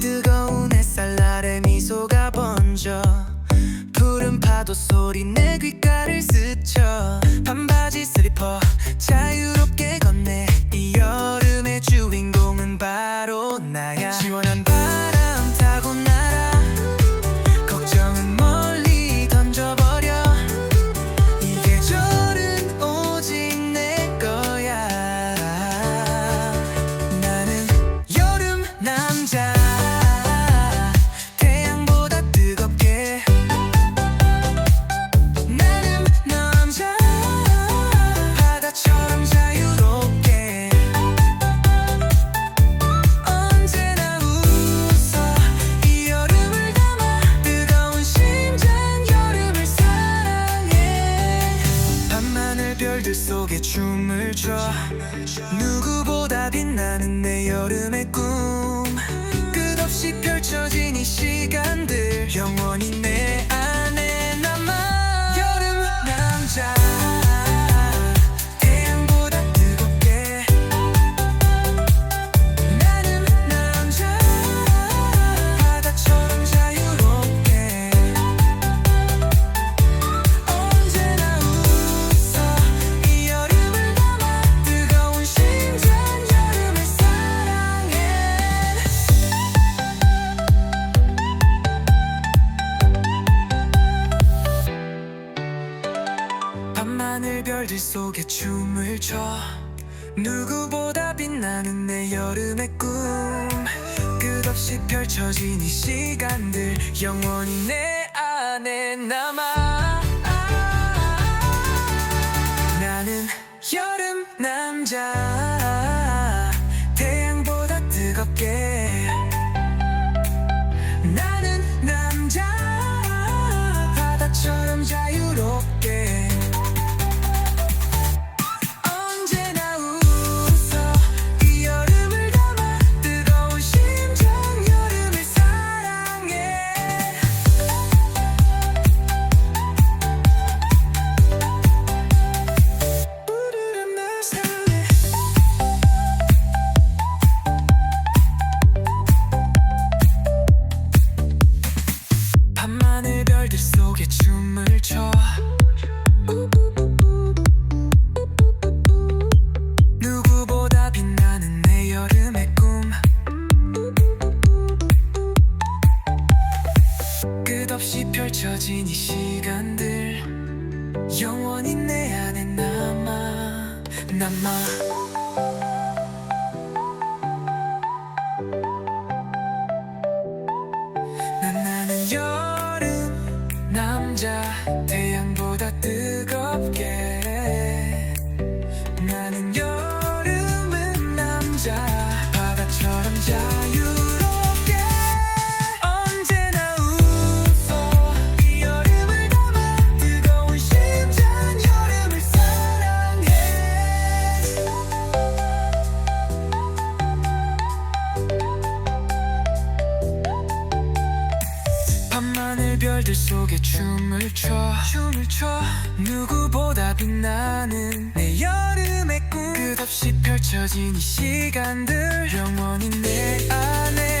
뜨거운 햇살 아래 미소가 번져. 푸른 파도 소리 내 귓가를 스쳐. 반바지 슬리퍼 자유롭게 걷네. 이 여름의 주인공은 바로 나야. 시원한 바 별들 속에 춤을 춰. 누구보다 빛나는 내 여름의 꿈. 끝없이 펼쳐진 이 시 하늘 별들 속에 춤을 춰. 누구보다 빛나는 내 여름의 꿈. 끝없이 펼쳐진 이 시간들 영원히 내 안에 남아 펼쳐진 이 시간들 영원히 내 안에 남아 남아. 난 나는 여 별들 속에 춤을 춰. 춤을 춰. 누구보다 빛나는 내 여름의 꿈. 끝없이 펼쳐진 이 시간들. 영원히 내 안에